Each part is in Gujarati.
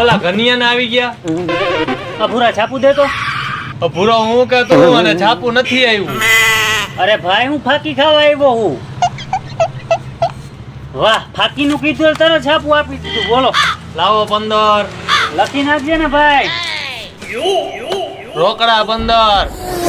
ઓલા ઘનિયા આવી ગયા? અભૂરા ભૂરા છાપું દે તો. અ હું કહેતો હું અને છાપું નથી આવ્યું. અરે ભાઈ હું ફાકી ખાવા આવ્યો હું. વાહ ફાકી નું કીધું તારે તરત છાપું આપી દીધું. બોલો. લાવો પંદર લખી નાખજે ને ભાઈ. રોકડા પંદર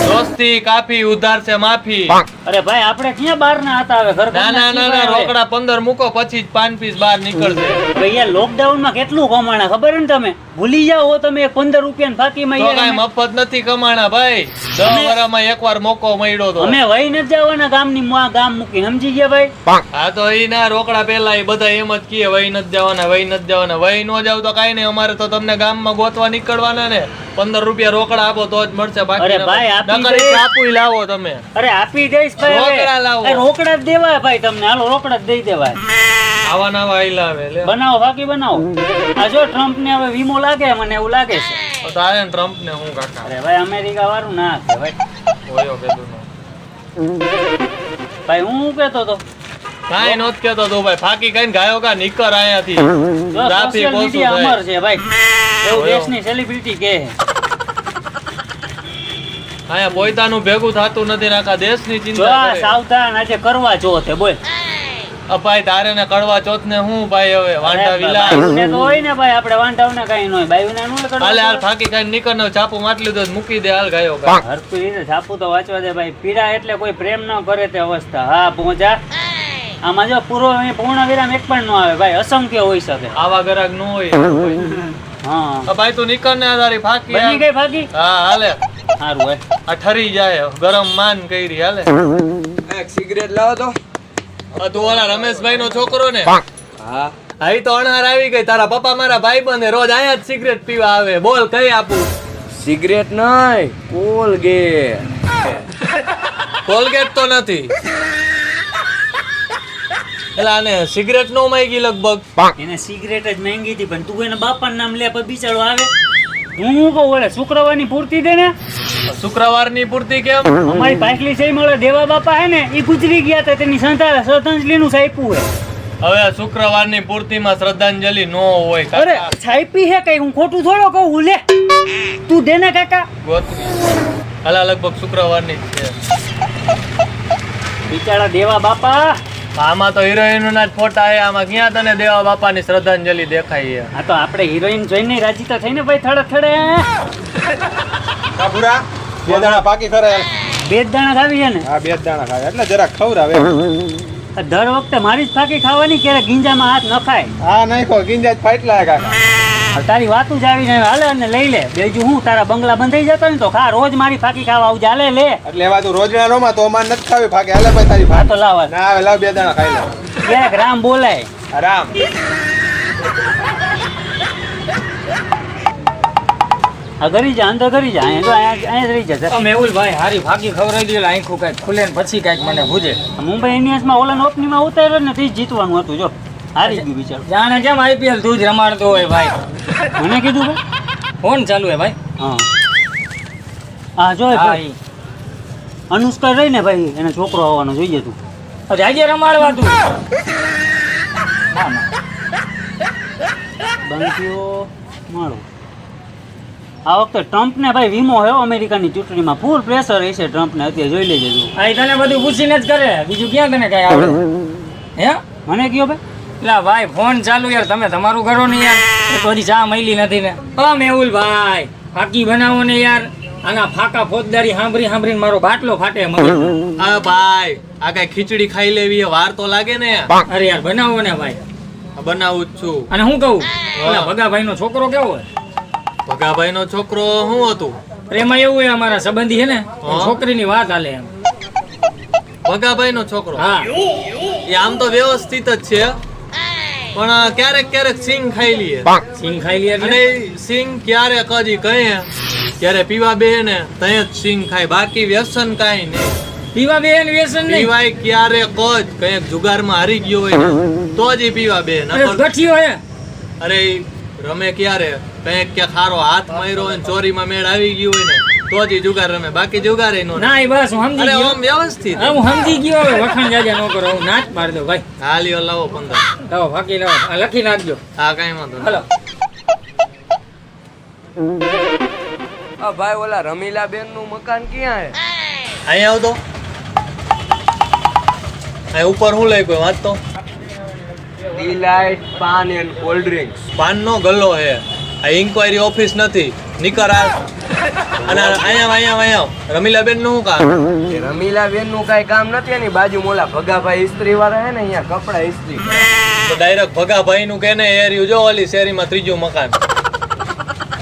દોસ્તી કાફી ઉધાર છે માફી. અરે ભાઈ આપણે ક્યાં બહાર ના હતા હવે? ઘર ના ના ના ના રોકડા પંદર મૂકો પછી જ પાન પીસ બહાર નીકળશે. ભૈયા લોકડાઉનમાં કેટલું કમાણા ખબર ને તમે? ભૂલી જાઓ હો તમે પંદર રૂપિયા ફાકીમાં તો યાર કાંઈ મફત નથી કમાણા ભાઈ. દસ એકવાર મોકો મળ્યો તો. અમે વહી નથી જવાના ગામની માં ગામ મૂકી સમજી ગયા ભાઈ? હા તો ઈ ના રોકડા પેલા એ બધા એમ જ કીએ વહી નથી જવાના વહી નથી જવાના વહી ન જાવ તો કાઈ નહીં અમારે તો તમને ગામમાં ગોતવા નીકળવાના ને. પંદર રૂપિયા રોકડા આપો તો જ મળશે બાકી ભાઈ, આપી લાવો તમે. અરે આપી દઈશ ભાઈ રોકડા લાવો. રોકડા જ દેવાય ભાઈ તમને. હાલો રોકડા જ દઈ દેવાય. આવા નવા આવે બનાવો બાકી બનાવો. આ જો ટ્રમ્પ ને હવે વીમો લાગે મને એવું લાગે છે. તો ટ્રમ્પ ને હું કાકા. અરે ભાઈ અમેરિકા વાળું ના કે ભાઈ. કીધું ભાઈ હું કેતો તો હતો? નોત કેતો તો ભાઈ. ફાકી કઈ ગાયો કા નીકર આયાથી. સોશિયલ ઓછું અમર છે ભાઈ. એવું. દેશની સેલિબ્રિટી કે અહીંયા પોતાનું ભેગું થતું નથી ને આખા દેશની ચિંતા સાવધાન આજે કરવા ચોથ બોલ. અ ભાઈ તારે ને કડવા ચોથ ને હું ભાઈ હવે વાંટા વિલા. હોય ને ભાઈ આપણે વાંઢાવને કાંઈ ન હોય. બાયુને ન હોય હાલે હાલ ફાકી ખાઈ નીકળ ને ચાપુ માટલી દો મૂકી દે હાલ ગાયો કા હરખું રીતે છાપું તો વાંચવા દે ભાઈ. પીડા એટલે કોઈ પ્રેમ ન કરે તે અવસ્થા. હા પહોંચા આમાં જો પૂરો પૂર્ણ વિરામ એક પણ ન આવે ભાઈ અસંખ્ય હોઈ શકે. આવા ગરાક ન હોય. હા. ભાઈ તું નીકળ ને તારી ફાકી બની. ગઈ ફાકી? હા હાલે. સારું ભાઈ આ ઠરી જાય ગરમ માન કરી હાલે. એક સિગરેટ લાવો તો. આ તો ઓલા રમેશભાઈ નો છોકરો ને. હા. આઈ તો અણહાર આવી ગઈ. તારા પપ્પા મારા ભાઈ બંધ રોજ આયા જ સિગરેટ પીવા આવે. બોલ કઈ આપું? સિગરેટ નહીં કોલગેટ કોલગેટ તો નથી. એટલે આને સિગરેટ નો માંગી લગભગ. એને સિગરેટ જ માંગી હતી પણ તું એના બાપાનું નામ લે પછી બિચારો આવે. હું શું કહું ઓલે શુક્રવારની પૂર્તિ દે ને? શુક્રવારની પૂર્તિ કેમ? અમારી પાછલી સહી મળે દેવા બાપા હે ને એ ગુજરી ગયા તા તેની સંતા શ્રદ્ધાંજલિનું સાઈપું હે. હવે શુક્રવારની પૂર્તિમાં શ્રદ્ધાંજલિ નો હોય અરે. છાઈપી હે કઈ હું ખોટું થોડો કહું હું લે. તું દેને કાકા. હાલા લગભગ શુક્રવારની છે. બિચારા દેવા બાપા. આમાં તો હિરોઈનો ના જ ફોટા છે આમાં ક્યાં તને દેવા બાપાની શ્રદ્ધાંજલિ દેખાય છે? આ તો આપણે હિરોઈન જોઈને રાજીતા થઈને ભાઈ થડે થડે કાપુરા બે દાણા પાકી ખરા બે જ દાણા ખાવી છે ને? હા બે જ દાણા ખાવે એટલે જરાક ખવરાવે દર વખતે મારી જ ફાકી ખાવાની ક્યારે ગીંજામાં હાથ નખાય? હા નાખો ગીંજા જ ફાટલા કાકા. તારી વાત જ આવી જાય હાલે અને લઈ લે. બીજું હું તારા બંગલા બંધાઈ જતો ને તો ખા રોજ મારી ફાકી ખાવા આવજે. હાલે લે. એટલે એવા તું રોજના રોમાં તો અમાર નથી ખાવી ફાકી હાલે ભાઈ તારી ફાક લાવ. ના આવે લાવ બે દાણા ખાઈ લે. ક્યારેક રામ બોલાય. આરામ ઘરી જા અંદર ઘરી જા અહીંયા તો અહીંયા રહી જશે. મેહુલભાઈ હારી ભાગી ખવડાવી દે આંખું કાંઈક ખુલે ને પછી કાંઈક મને ભૂજે મુંબઈ ઇન્ડિયન્સમાં ઓલા ઓપનીમાં ઉતાર્યો ને તે જીતવાનું હતું જો. હારી ગયું બિચારું. જાણે કેમ આઈપીએલ તું જ રમાડતો હોય ભાઈ? મને કીધું ભાઈ ફોન ચાલુ હે ભાઈ? હા. હા જો ભાઈ. અનુષ્કા રહી ને ભાઈ એને છોકરો આવવાનો જોઈએ તું. આજે રમાડવા તું. બંકીઓ માળો. આ વખતે ટ્રમ્પને ભાઈ વીમો હે અમેરિકાની ચૂંટણીમાં. ફૂલ પ્રેશર હશે ટ્રમ્પને અત્યારે જોઈ લેજે તું આ તને બધું પૂછીને જ કરે. બીજું ક્યાં તને કઈ આવડે હે? મને કયો ભાઈ? એટલે ભાઈ ફોન ચાલુ યાર. તમે તમારું કરો ને યાર. તો ચા મળી નથી ને. હા મેહુલભાઈ ફાકી બનાવો ને યાર. આના ફાકા ફોજદારી સાંભળી સાંભળીને મારો બાટલો ફાટે હા ભાઈ આ કઈ ખીચડી ખાઈ લેવી એ વાર તો લાગે ને. અરે યાર બનાવો ને ભાઈ. બનાવું જ છું. અને હું કહું? ઓલા ભગાભાઈ નો છોકરો કેવો હોય ભગાભાઈ નો છોકરો શું હતું? એમાં એવું હોય અમારા સંબંધી છે ને. છોકરીની વાત હાલે એમ. ભગાભાઈ નો છોકરો? હા. એ આમ તો વ્યવસ્થિત જ છે. પણ ક્યારેક ક્યારેક સિંગ ખાઈ લઈએ. સિંગ ખાઈ લઈએ અને સિંગ ક્યારેક કજી કહે ત્યારે પીવા બે ને તય જ સિંગ ખાય. બાકી વ્યસન કાઈ નહીં. પીવા બે ને વ્યસન નહીં? પીવાય ક્યારેક જ કંઈક જુગારમાં હારી ગયો હોય તો જ ઈ પીવા બે ને ગઠિયો હે. અરે રમે ક્યારે? કંઈક કે ખારો હાથ માર્યો હોય ને ચોરીમાં મેળ આવી ગયું હોય ને તો જ જુગાર રમે. બાકી જુગાર એનો ના એ બસ હું સમજી ગયો. આમ વ્યવસ્થિત. હું સમજી ગયો હવે. વખાણ જાજા ન કરો. હું નાચ પાડી દો ભાઈ. હાલીઓ લાવો પંદર. લાવો બાકી લાવો. આ લખી નાખજો. હા કઈ વાંધો. હલો. આ ભાઈ ઓલા રમીલા બેનનું મકાન ક્યાં હે? અહીંયા આવતો. અહીં ઉપર હું લઈ કોઈ વાંચતો delight paan and cold drinks પાનનો ગલ્લો છે. આ ઇન્કવાયરી ઓફિસ નથી. નીકર હાલ અને અહીંયા અહીંયા અહીંયા રમીલાબેનનું કામ? એ રમીલા બેનનું કઈ કામ નથી એની બાજુ મોલા ભગાભાઈ ઇસ્ત્રી વાળા હે ને અહીંયા કપડા ઇસ્ત્રી. તો ડાયરેક્ટ ભગાભાઈ નું કે ને એરિયું જો ઓલી શેરીમાં ત્રીજું મકાન.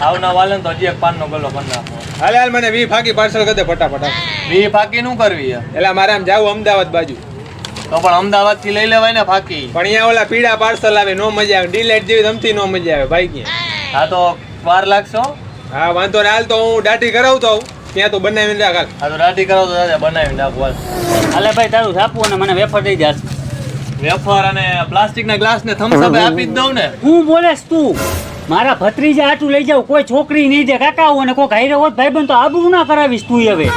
આવના વાલન તો હજી એક પાનનો ગલ્લો કરી નાખો. હાલે હાલ મને વી ફાકી પાર્સલ કરી દે ફટાફટ વી ફાકી નું કરવી હે? એટલે મારે આમ જાવું અમદાવાદ બાજુ. તો પણ અમદાવાદથી લઈ લેવાય ને ફાકી. પણ અહીંયા ઓલા પીળા પાર્સલ આવે નો મજા આવે. ડીલાઇટ જેવી ધમતી નો મજા આવે ભાઈ કે હા તો વાર લાગશો? હા વાંધો ને હાલ તો હું દાઢી કરાવતો ત્યાં તો બનાવીને રાખ હાલ. હા તો દાઢી કરાવતો દાદા બનાવીને બનાવી નાખવા હાલે ભાઈ તારું થાપવું અને મને વેફર દઈ જાસ. વેફર અને પ્લાસ્ટિક ના ગ્લાસ ને થમ્સ અપ આપી જ દઉં ને. હું બોલેસ તું? મારા ભત્રીજા આટું લઈ જાવ કોઈ છોકરી નહીં દે. કાકા અને કોઈ હાઈરે હોત ભાઈ બન તો આબરૂ ના કરાવીશ તું હવે.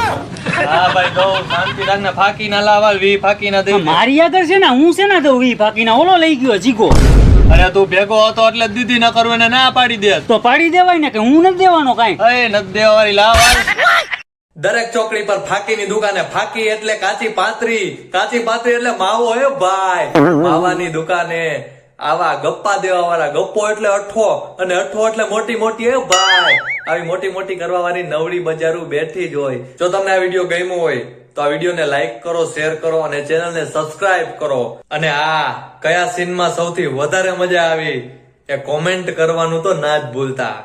હા ભાઈ દઉં શાંતિ. રાખ ને ફાકી ના લાવાલ વી ફાકી ના દઈ મારી આગળ છે ને હું છે ને દઉં ઈ ફાકીના ઓલો લઈ ગયો જીગો. અરે તું ભેગો હતો એટલે દીદી ન કરવું ને ના પાડી દે. તો પાડી દેવાય ને કે હું નથી દેવાનો કાઈ? એ નથી દેવાની લાવા. દરેક ચોકડી પર ફાકીની દુકાને ફાકી એટલે કાચી પાતરી કાચી પાતરી એટલે માવો હે ભાઈ. માવાની દુકાને આવા ગપ્પા દેવા વાળા ગપ્પો એટલે અઠ્ઠો અને અઠ્ઠો એટલે મોટી મોટી, એ ભાઈ. આવી મોટી મોટી કરવા વાળી નવડી બજારું બેઠી જ હોય. જો તમને આ વીડિયો ગમ્યો હોય, તો આ વિડીયોને લાઈક કરો શેર કરો, અને ચેનલને સબસ્ક્રાઇબ કરો. અને આ કયા સીનમાં સૌથી વધારે મજા આવી, એ કોમેન્ટ કરવાનું તો ના જ ભૂલતા.